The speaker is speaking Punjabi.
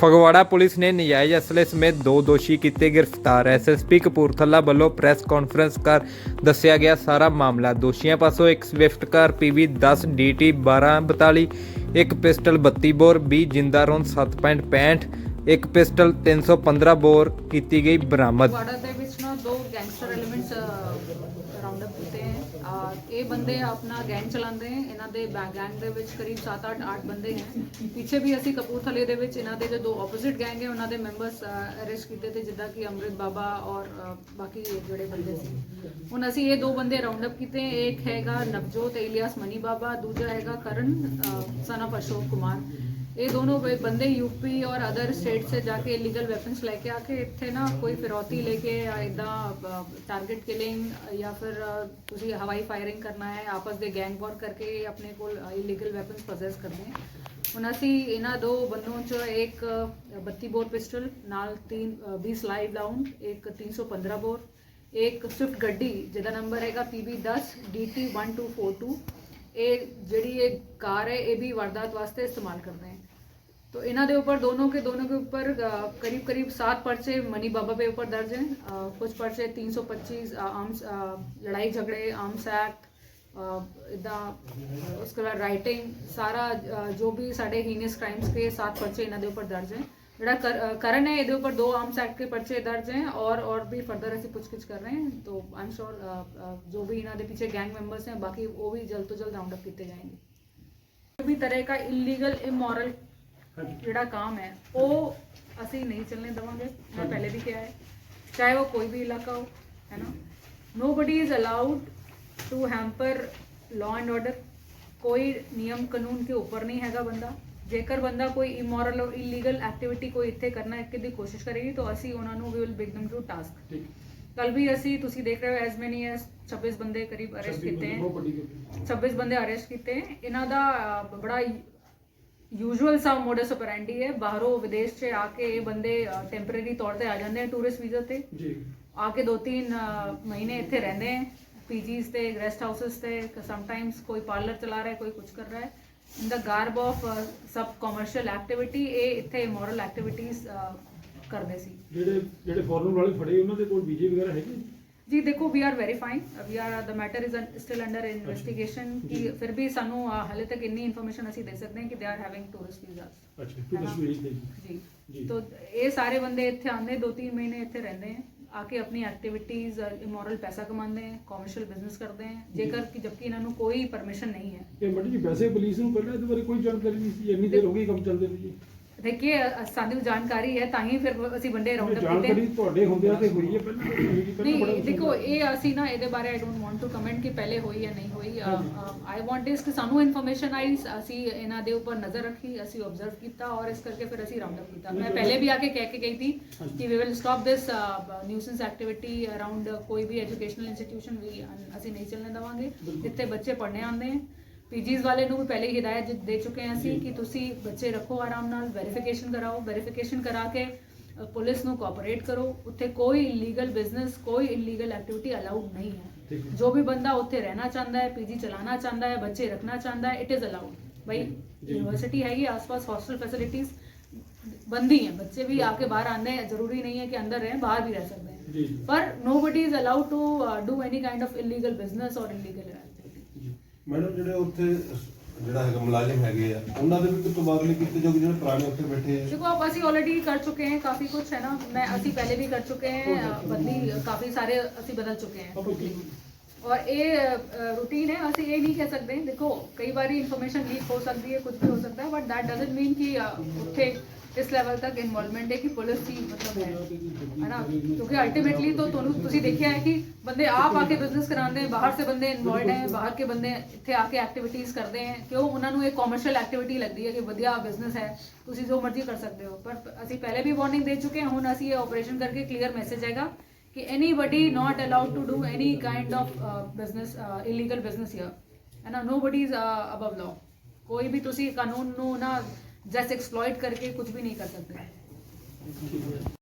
ਫਗਵਾੜਾ ਪੁਲਿਸ ਨੇ ਨਜਾਇਜ਼ ਅਸਲੇ ਸਮੇਤ ਦੋ ਦੋਸ਼ੀ ਕੀਤੇ ਗ੍ਰਿਫਤਾਰ। ਐਸਐਸਪੀ ਕਪੂਰਥਲਾ ਵੱਲੋਂ ਪ੍ਰੈਸ ਕਾਨਫਰੰਸ ਕਰ ਦੱਸਿਆ ਗਿਆ ਸਾਰਾ ਮਾਮਲਾ। ਦੋਸ਼ੀਆਂ ਪਾਸੋਂ ਇੱਕ ਸਵਿਫਟ ਕਾਰ, ਪੀਵੀ 10 ਡੀਟੀ 1242 ਇੱਕ ਪਿਸਟਲ 32 ਬੋਰ 20 ਜਿੰਦਾ ਰੌਂਦ 7.65 ਇੱਕ ਪਿਸਟਲ 315 ਬੋਰ ਕੀਤੀ ਗਈ ਬਰਾਮਦ। ਫਗਵਾੜਾ ਦੇ ਵਿੱਚ ਨਾ ਦੋ ਗੈਂਗਸਟਰ ਐਲੀਮੈਂਟਸ ਰਾਉਂਡ ਅਪ ਕੀਤੇ ਹੈ ਅਹ ਇਹ ਬੰਦੇ ਆਪਣਾ ਗੈਂਗ ਚਲਾਉਂਦੇ ਹੈ ਇਹਨਾਂ ਦੇ ਗੈਂਗ ਦੇ ਵਿੱਚ ਕਰੀਬ 7 8 8 ਬੰਦੇ ਹੈ ਪਿੱਛੇ ਵੀ ਅਸੀਂ ਕਪੂਰਥਲੇ ਦੇ ਵਿੱਚ ਇਹਨਾਂ ਦੇ ਜੋ ਦੋ ਆਪੋਜ਼ਿਟ ਗੈਂਗ ਹੈ ਉਹਨਾਂ ਦੇ ਮੈਂਬਰਸ ਅਰੈਸਟ ਕੀਤੇ ਤੇ ਜਿੱਦਾਂ ਕਿ ਅੰਮ੍ਰਿਤ ਬਾਬਾ ਔਰ ਬਾਕੀ ਜਿਹੜੇ ਬੰਦੇ ਸੀ। ਹੁਣ ਅਸੀਂ ਇਹ ਦੋ ਬੰਦੇ ਰਾਉਂਡ ਅਪ ਕੀਤੇ। ਇੱਕ ਹੈਗਾ ਨਵਜੋਤ ਇਲੀਆਸ ਮਨੀ ਬਾਬਾ, ਦੂਜਾ ਹੈਗਾ ਕਰਨ ਸਨ of ਅਸ਼ੋਕ ਕੁਮਾਰ। ਇਹ ਦੋਨੋਂ ਬ- ਬੰਦੇ ਯੂਪੀ ਔਰ ਅਦਰ ਸਟੇਟ ਸੇ ਜਾ ਕੇ ਇਲੀਗਲ ਵੈਪਨਸ ਲੈ ਕੇ ਆ ਕੇ ਇੱਥੇ ਨਾ ਕੋਈ ਫਿਰੌਤੀ ਲੈ ਕੇ ਇਦਾਂ ਟਾਰਗੇਟ ਕਿਲਿੰਗ ਜਾਂ ਫਿਰ ਅ, ਤੁਸੀਂ ਹਵਾਈ ਫਾਇਰਿੰਗ ਕਰਨਾ ਹੈ ਆਪਸ ਦੇ ਗੈਂਗ ਵਾਰ ਕਰਕੇ ਆਪਣੇ ਕੋਲ ਇਲੀਗਲ ਵੈਪਨਸ ਪੋਸੈਸ ਕਰਦੇ ਹੈ ਹੁਣ ਅਸੀਂ ਇਹਨਾਂ ਦੋ ਬੰਦੋਂ ਚ ਇੱਕ ਅ, 32 ਬੋਰ ਪਿਸਟਲ ਨਾਲ ਤਿੰਨ ਅ, 20 ਲਾਈਵ ਰਾਉਂਡ ਇੱਕ 315 ਬੋਰ ਇੱਕ ਸਵਿਫਟ ਗੱਡੀ ਜਿਹਦਾ ਨੰਬਰ ਹੈਗਾ PB10 DT1242 ਇਹ ਜਿਹੜੀ ਇਹ ਕਾਰ है ये भी वारदात वास्ते इस्तेमाल करते हैं तो इन्हों के ऊपर दोनों के दोनों के ऊपर अ, करीब करीब सात पर्चे मनी बाबा पे ऊपर दर्ज हैं अ, कुछ पर्चे 325 अ, आर्म्स अ, लड़ाई झगड़े आर्म्स एक्ट इदा उसके बाद राइटिंग सारा अ, जो भी साढ़े हीनियस क्राइम्स के सात पर्चे इन्हों के ऊपर दर्ज बेटा कर, करण है इधर ऊपर दो आर्म्स एक्ट के पर्चे दर्ज हैं और और भी फर्दर ऐसे ऐसी पूछगिछ कर रहे हैं तो आई एम श्योर जो भी इन्होंने पीछे गैंग मेंबर्स हैं बाकी वो भी जल्द तो जल्द राउंड अप किए जाएँगे। जो भी तरह का इलीगल इमोरल जोड़ा काम है वो असी नहीं चलने देवे हाँ मैं पहले भी क्या है चाहे वो कोई भी इलाका हो है ना? Nobody is allowed to hamper law and order कोई नियम कानून के ऊपर नहीं हैगा बंदा। ਜੇਕਰ ਬੰਦਾ ਕੋਈ ਇਮੋਰਲ ਔਰ ਇਲੀਗਲ ਐਕਟੀਵਿਟੀ ਕੋਈ ਇੱਥੇ ਕਰਨਾ ਹੈ ਦੀ ਕੋਸ਼ਿਸ਼ ਕਰੇਗੀ ਤਾਂ ਅਸੀਂ ਉਹਨਾਂ ਨੂੰ ਵੀ will big them to task ਕੱਲ ਵੀ ਅਸੀਂ ਤੁਸੀਂ ਦੇਖ ਰਹੇ ਹੋ ਐਸ ਮੈਨੀ ਐਸ 26 ਬੰਦੇ ਕਰੀਬ ਅਰੈਸਟ ਕੀਤੇ ਹੈ। 26 ਬੰਦੇ ਅਰੈਸਟ ਕੀਤੇ ਹੈ। ਇਹਨਾਂ ਦਾ ਬੜਾ ਯੂਜੂਅਲ ਸਾ ਮੋਡਸ ਆਪਰੈਂਡੀ ਹੈ। ਬਾਹਰੋਂ ਵਿਦੇਸ਼ 'ਚ ਆ ਕੇ ਇਹ ਬੰਦੇ ਟੈਂਪਰੇਰੀ ਤੌਰ ਤੇ ਆ ਜਾਂਦੇ ਆ ਟੂਰਿਸਟ ਵੀਜ਼ਾ ਤੇ। ਜੀ। ਆ ਕੇ ਦੋ ਤਿੰਨ ਮਹੀਨੇ ਇੱਥੇ ਰਹਿੰਦੇ ਹੈ। ਪੀਜੀਸ ਤੇ ਰੈਸਟ ਹਾਊਸਸ ਤੇ ਸਮਟਾਈਮਸ ਕੋਈ ਪਾਰਲਰ ਚਲਾ ਰਿਹਾ ਹੈ ਕੋਈ ਕੁਝ ਕਰ ਰਿਹਾ ਹੈ। in the garb of uh, sub commercial activity ਇਹ ਇੱਥੇ immoral activities uh, ਕਰਦੇ ਸੀ। ਜਿਹੜੇ ਜਿਹੜੇ ਫੋਰਨ ਵਾਲੇ ਫੜੇ ਉਹਨਾਂ ਦੇ ਕੋਲ ਵੀਜ਼ੇ ਵਗੈਰਾ ਹੈਗੇ ਜੀ ਦੇਖੋ we are verifying we are the matter is still under investigation ਕਿ ਫਿਰ ਵੀ ਸਾਨੂੰ ਅਹ, ਹਾਲੇ ਤੱਕ ਇੰਨੀ ਇਨਫੋਰਮੇਸ਼ਨ ਅਸੀਂ ਦੇ ਸਕਦੇ ਹਾਂ ਕਿ they are having tourist visas ਅੱਛਾ ਟੂ ਹੈਨਾ? ਕਸ਼ਮੀਰ ਦੇ ਜੀ। ਜੀ। ਜੀ। ਤੋ ਇਹ ਸਾਰੇ ਬੰਦੇ ਇੱਥੇ ਆਉਂਦੇ ਦੋ ਤਿੰਨ ਮਹੀਨੇ ਇੱਥੇ ਰਹਿੰਦੇ ਆਕੇ ਆਪਣੀ ਐਕਟੀਵਿਟੀਜ਼ ਇਮੋਰਲ ਪੈਸਾ ਕਮਾਉਂਦੇ ਹਨ ਕਮਰਸ਼ੀਅਲ ਬਿਜ਼ਨਸ ਕਰਦੇ ਹਨ ਜੇਕਰ ਕਿ ਜਦਕਿ ਇਹਨਾਂ ਨੂੰ ਕੋਈ ਪਰਮਿਸ਼ਨ ਨਹੀਂ ਹੈ। ਇਹ ਮੈਡਮ ਜੀ, ਵੈਸੇ ਪੁਲਿਸ ਨੂੰ ਪਹਿਲਾਂ ਇਹਦੇ ਬਾਰੇ ਕੋਈ ਜਾਣਕਾਰੀ ਨਹੀਂ ਸੀ, ਇੰਨੀ ਦੇਰ ਹੋ ਗਈ ਕੰਮ ਚੱਲਦੇ ਨੂੰ ਜੀ। ਦੇਖੀਏ ਅ- ਸਾਨੂੰ ਜਾਣਕਾਰੀ ਹੈ ਤਾਂ ਹੀ ਫਿਰ ਅਸੀਂ ਬੰਦੇ ਰਾਉਂਡ ਅਪ ਜਾਣਕਾਰੀ ਕੀਤੇ। ਤੁਹਾਡੇ ਹੁੰਦਿਆਂ ਤੇ ਹੋਈ ਹੈ ਪਹਿਲਾਂ ਨਹੀਂ ਦੇਖੋ। ਇਹ ਅਸੀਂ ਨਾ ਇਹਦੇ ਬਾਰੇ I don't want to comment ਕਿ ਪਹਿਲੇ ਹੋਈ ਜਾਂ ਨਹੀਂ ਹੋਈ। ਆਈ ਵਾਂਟ ਇਸ ਕਿ ਸਾਨੂੰ ਇਨਫੋਰਮੇਸ਼ਨ ਆਈ ਅਸੀਂ ਇਹਨਾਂ ਦੇ ਉੱਪਰ ਨਜ਼ਰ ਰੱਖੀ ਅਸੀਂ ਆਬਜ਼ਰਵ ਕੀਤਾ ਔਰ ਇਸ ਕਰਕੇ ਫਿਰ ਅਸੀਂ ਰਾਉਂਡ ਅਪ ਕੀਤਾ। ਮੈਂ ਪਹਿਲੇ ਵੀ ਆ ਕੇ ਕਹਿ ਕੇ ਗਈ ਸੀ ਕਿ we will stop this nuisance activity around ਕੋਈ ਵੀ ਐਜੂਕੇਸ਼ਨਲ ਇੰਸਟੀਟਿਊਸ਼ਨ ਵੀ ਅਸੀਂ ਨਹੀਂ ਚੱਲਣ ਦੇਵਾਂਗੇ। ਜਿੱਥੇ ਬੱਚੇ ਪੜ੍ਹਨੇ ਆਉਂਦੇ ਹੈ ਪੀਜੀਸ ਵਾਲੇ ਨੂੰ ਵੀ ਪਹਿਲੇ ਹੀ ਹਦਾਇਤ ਦੇ ਚੁੱਕੇ ਹਾਂ ਅਸੀਂ ਕਿ ਤੁਸੀਂ ਬੱਚੇ ਰੱਖੋ ਆਰਾਮ ਨਾਲ ਵੈਰੀਫਿਕੇਸ਼ਨ ਕਰਾਓ ਵੈਰੀਫਿਕੇਸ਼ਨ ਕਰਾ ਕੇ ਪੁਲਿਸ ਨੂੰ ਕੋਆਪਰੇਟ ਕਰੋ ਉੱਥੇ ਕੋਈ ਇਲੀਗਲ ਬਿਜ਼ਨਸ ਕੋਈ ਇਲੀਗਲ ਐਕਟੀਵਿਟੀ ਅਲਾਉਡ ਨਹੀਂ ਹੈ ਜੋ ਵੀ ਬੰਦਾ ਉੱਥੇ ਰਹਿਣਾ ਚਾਹੁੰਦਾ ਹੈ ਪੀਜੀ ਚਲਾਉਣਾ ਚਾਹੁੰਦਾ ਹੈ ਬੱਚੇ ਰੱਖਣਾ ਚਾਹੁੰਦਾ ਹੈ ਇਟ ਇਜ਼ ਅਲਾਉਡ ਬਈ यूनिवर्सिटी है ये आसपास हॉस्टल फैसिलिटीज़ बंदी हैं बच्चे भी आके बाहर आने हैं ज़रूरी नहीं है कि अंदर रहें बाहर भी रह सकते हैं पर nobody is allowed to do any kind of illegal business और इलीगल ਮੈਡਮ ਜਿਹੜੇ ਉੱਥੇ ਜਿਹੜਾ ਹੈਗਾ ਮੁਲਾਜ਼ਮ ਹੈਗੇ ਆ ਉਹਨਾਂ ਦੇ ਵੀ ਕੋਈ ਤਬਾਦਲੇ ਕੀਤੇ ਜਾਊਗੇ ਜਿਹੜੇ ਪੁਰਾਣੇ ਉੱਥੇ ਬੈਠੇ ਆ देखो अब ਅਸੀਂ ਆਲਰੇਡੀ ਕਰ ਚੁੱਕੇ हैं काफी कुछ है ना मैं ਅਸੀਂ ਪਹਿਲੇ ਵੀ ਕਰ ਚੁੱਕੇ हैं अ, बदली काफी सारे ਅਸੀਂ ਬਦਲ ਚੁੱਕੇ हैं totally। ਔਰ ਇਹ ਰੂਟੀਨ ਹੈ ਅਸੀਂ ਇਹ ਨਹੀਂ ਕਹਿ ਸਕਦੇ ਦੇਖੋ ਕਈ ਵਾਰੀ ਇਨਫੋਰਮੇਸ਼ਨ ਲੀਕ ਹੋ ਸਕਦੀ ਹੈ ਕੁਝ ਵੀ ਹੋ ਸਕਦਾ ਹੈ ਬਟ ਦੈਟ ਡਸਨਟ ਮੀਨ ਕਿ ਅ, ਉੱਥੇ ਇਸ ਲੈਵਲ ਤੱਕ ਇਨਵੋਲਵਮੈਂਟ ਹੈ ਕਿ ਪੁਲਿਸ ਦੀ ਮਤਲਬ ਹੈ ਨਾ ਕਿਉਂਕਿ ਅਲਟੀਮੇਟਲੀ ਤਾਂ ਤੁਹਾਨੂੰ, ਤੁਸੀਂ ਦੇਖਿਆ ਹੈ ਕਿ ਬੰਦੇ ਆਪ ਆ ਕੇ ਬਿਜ਼ਨਸ ਕਰਾਉਂਦੇ, ਬਾਹਰ ਸੇ ਬੰਦੇ ਇਨਵੋਲਡ ਹੈ, ਬਾਹਰ ਕੇ ਬੰਦੇ ਇੱਥੇ ਆ ਕੇ ਐਕਟੀਵਿਟੀਜ਼ ਕਰਦੇ ਹੈ, ਕਿਉਂ? ਉਹਨਾਂ ਨੂੰ ਇਹ ਕਮਰਸ਼ੀਅਲ ਐਕਟੀਵਿਟੀ ਲੱਗਦੀ ਹੈ ਕਿ ਵਧੀਆ ਬਿਜ਼ਨਸ ਹੈ, ਤੁਸੀਂ ਜੋ ਮਰਜ਼ੀ ਕਰ ਸਕਦੇ ਹੋ। ਪਰ ਅਸੀਂ ਪਹਿਲੇ ਵੀ ਵਾਰਨਿੰਗ ਦੇ ਚੁੱਕੇ ਹਾਂ, ਹੁਣ ਅਸੀਂ ਇਹ ਆਪਰੇਸ਼ਨ ਕਰਕੇ ਕਲੀਅਰ ਮੈਸੇਜ ਆਏਗਾ ਕਿ anybody not allowed to do any kind of business illegal business here ਹੈ ਨਾ ਨੋਬਡੀ ਇਜ਼ ਅਬਵ ਲਾਅ ਕੋਈ ਵੀ ਤੁਸੀਂ ਕਾਨੂੰਨ ਨੂੰ ਨਾ ਜਸਟ ਐਕਸਪਲੋਇਟ ਕਰਕੇ ਕੁਝ ਵੀ ਨਹੀਂ ਕਰ ਸਕਦੇ